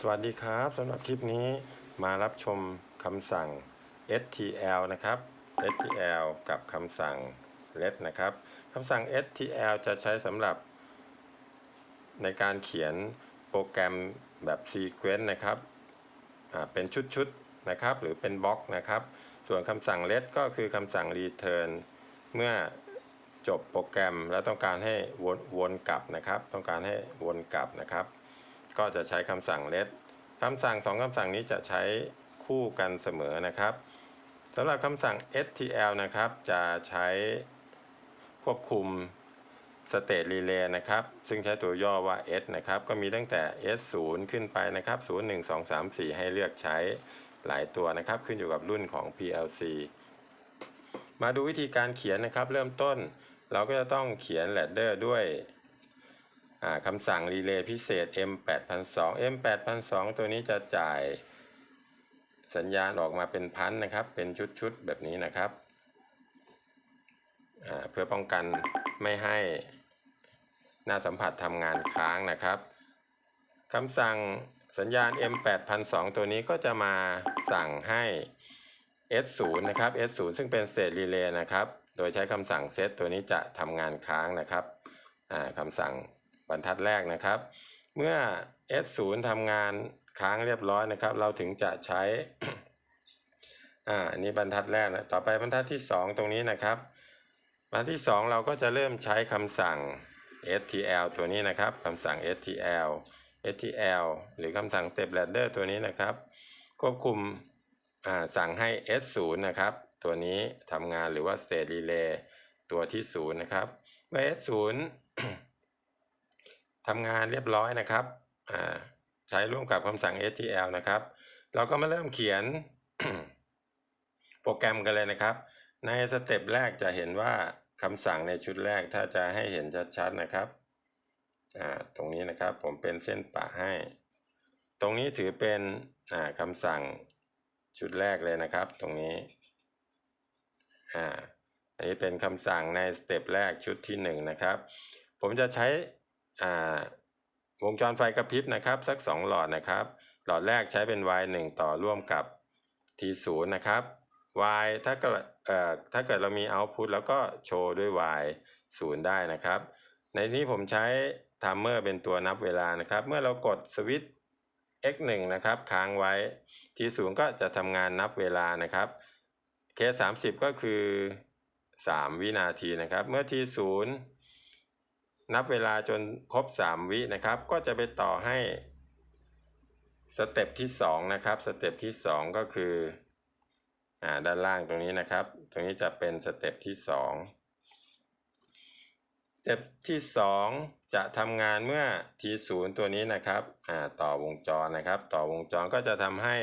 สวัสดีครับสำหรับคลิปนี้มารับชมคำสั่ง STL นะครับ STL กับคำสั่ง let นะครับคำสั่ง STL จะใช้สำหรับ ในการเขียนโปรแกรมแบบ sequence นะครับเป็นชุดๆนะครับหรือเป็นบล็อกนะครับ ส่วนคำสั่ง let ก็คือคำสั่ง return เมื่อจบโปรแกรมแล้วต้องการให้วนวนกลับนะครับ ต้องการให้วนกลับนะครับ ก็จะใช้คำสั่ง let คำสั่งสองคำสั่งนี้จะใช้คู่กันเสมอนะครับสำหรับคำสั่ง stl นะครับ จะใช้ควบคุม state relay นะครับ ซึ่งใช้ตัวย่อว่า s นะครับ ก็มีตั้งแต่ s 0ขึ้นไปนะครับ 0 1 2 3 4 ให้เลือกใช้หลายตัวนะครับ ขึ้นอยู่กับรุ่นของ PLC มาดูวิธีการเขียนนะครับ เริ่มต้นเราก็จะต้องเขียน ladder ด้วย คำสั่งรีเลย์พิเศษ M 8002 M 8002ตัวนี้จะจ่ายสัญญาณออกมาเป็นพันนะครับ เป็นชุดๆ แบบนี้นะครับ เพื่อป้องกันไม่ให้หน้าสัมผัสทำงานค้างนะครับคำสั่งสัญญาณ M 8002ตัวนี้ก็จะมาสั่งให้ S0 นะครับ S0 ซึ่งเป็นเศษรีเลย์นะครับ โดยใช้คำสั่งเซตตัวนี้จะทำงานค้างนะครับคำสั่ง บรรทัดแรกนะครับ เมื่อ S0 ทำงานค้างเรียบร้อยนะครับ เราถึงจะใช้อ่าอันนี้บรรทัดแรกนะต่อไปบรรทัดที่ 2 ตรงนี้นะครับ บรรทัดที่ 2 เราก็จะเริ่มใช้คำสั่ง stl ตัวนี้นะครับคำสั่ง stl stl หรือคำสั่ง step ladder ตัวนี้นะครับ ควบคุมอ่าสั่งให้ S0 นะครับ ตัวนี้ทำงานหรือว่า state relay ตัวที่ 0 นะครับเมื่อ S0 ทำงานเรียบร้อยนะครับอ่าใช้ร่วมกับคำสั่ง STL นะครับ เราก็มาเริ่มเขียนโปรแกรมกันเลยนะครับ ในสเต็ปแรกจะเห็นว่าคำสั่งในชุดแรกถ้าจะให้เห็นชัดๆนะครับอ่าตรงนี้นะครับผมเป็นเส้นปะให้ ตรงนี้ถือเป็นอ่าคำสั่งชุดแรกเลยนะครับ ตรงนี้อ่าอันนี้เป็นคำสั่งในสเต็ปแรกชุดที่หนึ่งนะครับ ผมจะใช้ วงจรไฟกระพริบนะครับ สัก 2 หลอดนะครับ หลอดแรกใช้เป็น y 1ต่อร่วมกับ t 0นะครับ y ถ้าเกิดเอ่อถ้าเกิดเรามี output แล้วก็โชว์ด้วย y 0ได้นะครับ ในนี้ผมใช้ทัมเมอร์เป็นตัวนับเวลานะครับ เมื่อเรากดสวิตช์ x 1นะครับ ค้างไว้ t 0ก็จะทำงานนับเวลานะครับ k 3 0 ก็คือ 3 วินาทีนะครับ เมื่อ t 0 นับเวลาจนครบ 3 วินะครับ ก็จะไปต่อให้สเต็ปที่ 2 นะครับ สเต็ปที่ 2 ก็คืออ่าด้านล่างตรงนี้นะครับ ตรงนี้จะเป็นสเต็ปที่ 2 สเต็ปที่ 2 จะทำงานเมื่อ T0 ตัวนี้นะครับอ่าต่อวงจรนะครับ ต่อวงจรก็จะทำให้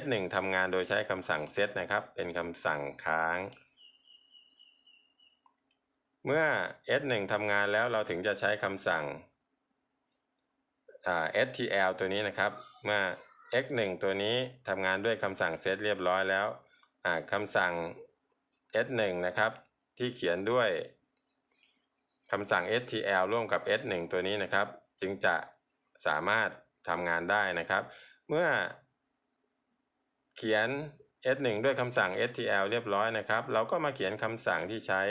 S1 ทำงานโดยใช้คำสั่ง set นะครับ เป็นคำสั่งค้าง เมื่อ S1 ทำงานแล้วเราถึงจะใช้คำสั่ง STL ตัวนี้นะครับ เมื่อ X1 ตัวนี้ทำงานด้วยคำสั่ง set เรียบร้อยแล้วอ่าคำสั่ง S1 นะครับ ที่เขียนด้วยคำสั่ง STL ร่วมกับ S1 ตัวนี้นะครับ จึงจะสามารถทำงานได้นะครับ เมื่อเขียน S1 ด้วยคำสั่ง STL เรียบร้อยนะครับ เราก็มาเขียนคำสั่งที่ใช้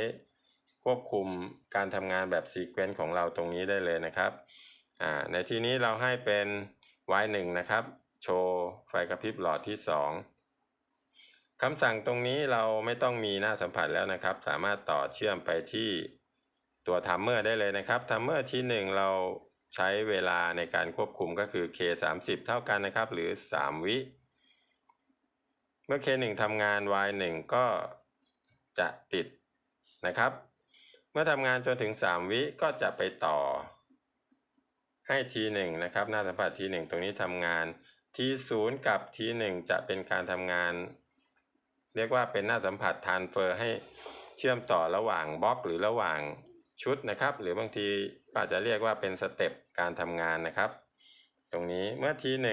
ควบคุมการทำงานแบบซีเควนต์ของเราตรงนี้ได้เลยนะครับในที่นี้เราให้เป็น y1 นะครับ โชว์ไฟกระพริบหลอดที่ 2 คำสั่งตรงนี้เราไม่ต้องมีหน้าสัมผัสแล้วนะครับ สามารถต่อเชื่อมไปที่ตัวทัมเมอร์ได้เลยนะครับทัมเมอร์ที่ 1 เราใช้เวลาในการควบคุมก็คือ k 3 0เท่ากันนะครับ หรือ 3 วิ เมื่อ k1 ทำงาน y1 ก็จะติดนะครับ เมื่อทำงานจนถึง 3 วิก็จะไปต่อ ให้ t1 นะครับ หน้าสัมผัส t1 ตรงนี้ทำงาน t0 กับ t1 จะเป็นการทำงาน เรียกว่าเป็นหน้าสัมผัส transfer ให้เชื่อมต่อระหว่างบล็อกหรือระหว่างชุดนะครับ หรือบางทีก็อาจจะเรียกว่าเป็นสเต็ปการทำงานนะครับ ตรงนี้เมื่อ t1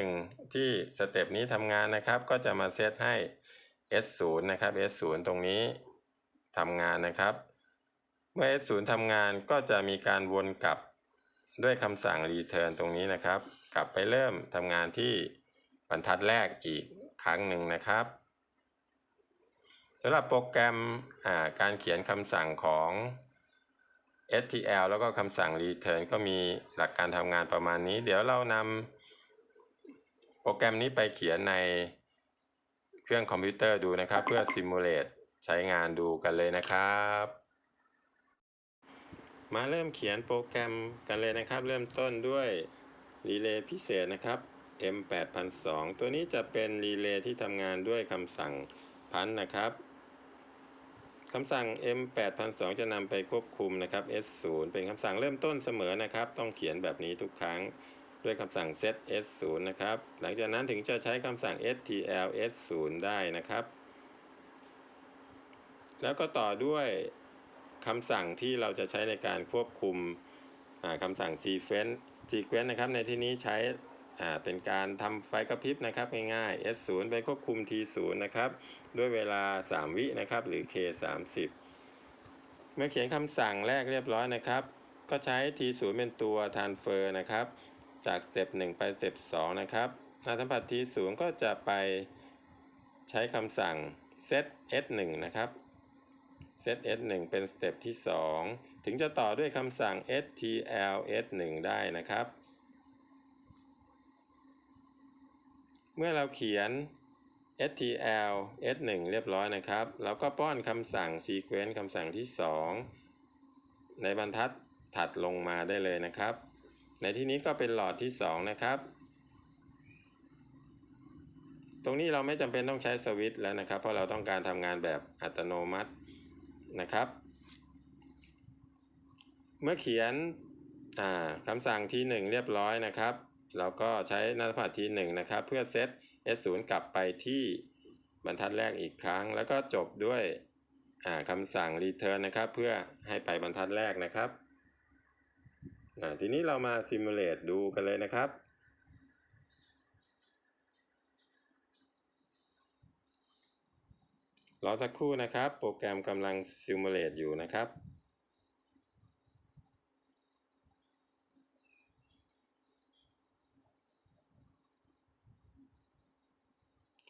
ที่สเต็ปนี้ทำงานนะครับ ก็จะมาเซตให้ s0 นะครับ s0 ตรงนี้ทำงานนะครับ เมื่อ S0 ทำงานก็จะมีการวนกลับด้วยคำสั่ง return ตรงนี้นะครับ กลับไปเริ่มทำงานที่บรรทัดแรกอีกครั้งหนึ่งนะครับสำหรับโปรแกรมอ่าการเขียนคำสั่งของ STL แล้วก็คำสั่ง return ก็มีหลักการทำงานประมาณนี้ เดี๋ยวเรานำโปรแกรมนี้ไปเขียนในเครื่องคอมพิวเตอร์ดูนะครับ เพื่อ simulate ใช้งานดูกันเลยนะครับ มาเริ่มเขียนโปรแกรมกันเลยนะครับ เริ่มต้นด้วยรีเลย์พิเศษนะครับ M8002 ตัวนี้จะเป็นรีเลย์ที่ทำงานด้วยคำสั่งพันนะครับคำสั่ง M8002 จะนำไปควบคุมนะครับ S0 เป็นคำสั่งเริ่มต้นเสมอนะครับ ต้องเขียนแบบนี้ทุกครั้งด้วยคำสั่ง set S0 นะครับ หลังจากนั้นถึงจะใช้คำสั่ง STL S0 ได้นะครับ แล้วก็ต่อด้วย คำสั่งที่เราจะใช้ในการควบคุมคำสั่ง sequence sequence นะครับ ในที่นี้ใช้เป็นการทำไฟกระพริบนะครับง่ายๆ S0 ไปควบคุม T0 นะครับ ด้วยเวลา 3 วินะครับ หรือ K 30 เมื่อเขียนคำสั่งแรกเรียบร้อยนะครับ ก็ใช้ T0 เป็นตัว transfer นะครับ จากสเต็ป1ไปสเต็ป2นะครับนาสัมผัส T0 ก็จะไปใช้คำสั่ง set S1 นะครับ set S1 เป็นสเต็ปที่ 2 ถึงจะต่อด้วยคำสั่ง STL S1 ได้นะครับ เมื่อเราเขียน STL S1 เรียบร้อยนะครับเราก็ป้อนคำสั่ง sequence คำสั่งที่ 2 ในบรรทัดถัดลงมาได้เลยนะครับ ในที่นี้ก็เป็นหลอดที่ 2 นะครับ ตรงนี้เราไม่จำเป็นต้องใช้สวิตช์แล้วนะครับ เพราะเราต้องการทำงานแบบอัตโนมัติ นะครับ เมื่อเขียนคำสั่งที่ 1 เรียบร้อยนะครับ เราก็ใช้หน้าสัมผัสที่1นะครับ เพื่อเซต S0 กลับไปที่บรรทัดแรกอีกครั้ง แล้วก็จบด้วยคำสั่ง return นะครับ เพื่อให้ไปบรรทัดแรกนะครับทีนี้เรามา simulate ดูกันเลยนะครับ รอสักครู่นะครับ โปรแกรมกำลัง simulate อยู่นะครับ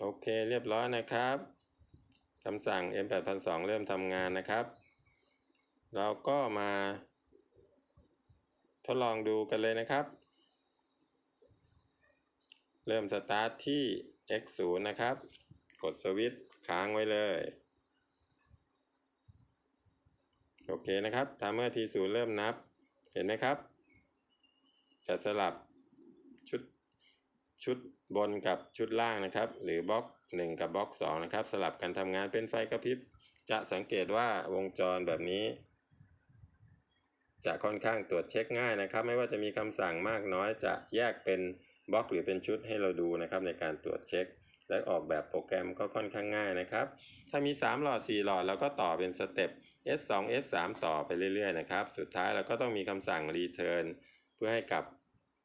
โอเคเรียบร้อยนะครับคำสั่ง M8002 เริ่มทำงานนะครับ เราก็มาทดลองดูกันเลยนะครับ เริ่มสตาร์ทที่ X0 นะครับ กดสวิตช์ค้างไว้เลย โอเคนะครับทามเมอร์ T0 เริ่มนับ เห็นไหมครับ จะสลับชุดชุดบนกับชุดล่างนะครับ หรือบล็อก 1 กับบล็อก 2 นะครับ สลับกันทำงานเป็นไฟกระพริบ จะสังเกตว่าวงจรแบบนี้ จะค่อนข้างตรวจเช็คง่ายนะครับ ไม่ว่าจะมีคำสั่งมากน้อยจะแยกเป็นบล็อกหรือเป็นชุดให้เราดูนะครับในการตรวจเช็ค และออกแบบโปรแกรมก็ค่อนข้างง่ายนะครับ ถ้ามี 3 หลอด 4 หลอดเราก็ต่อเป็นสเต็ป S2 S3 ต่อไปเรื่อยๆนะครับ สุดท้ายเราก็ต้องมีคำสั่ง return เพื่อให้กลับ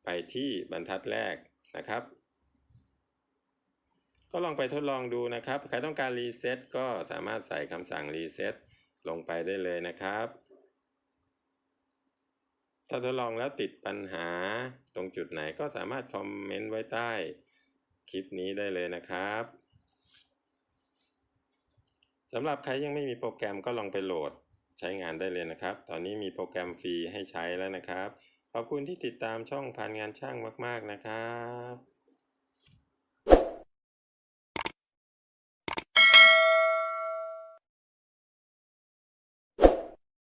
ไปที่บรรทัดแรกนะครับ ก็ลองไปทดลองดูนะครับ ใครต้องการรีเซ็ตก็สามารถใส่คำสั่งรีเซ็ตลงไปได้เลยนะครับ ถ้าทดลองแล้วติดปัญหาตรงจุดไหนก็สามารถคอมเมนต์ไว้ใต้ คลิปนี้ได้เลยนะครับสำหรับใครยังไม่มีโปรแกรมก็ลองไปโหลดใช้งานได้เลยนะครับ ตอนนี้มีโปรแกรมฟรีให้ใช้แล้วนะครับ ขอบคุณที่ติดตามช่องพันงานช่างมาก ๆ นะครับ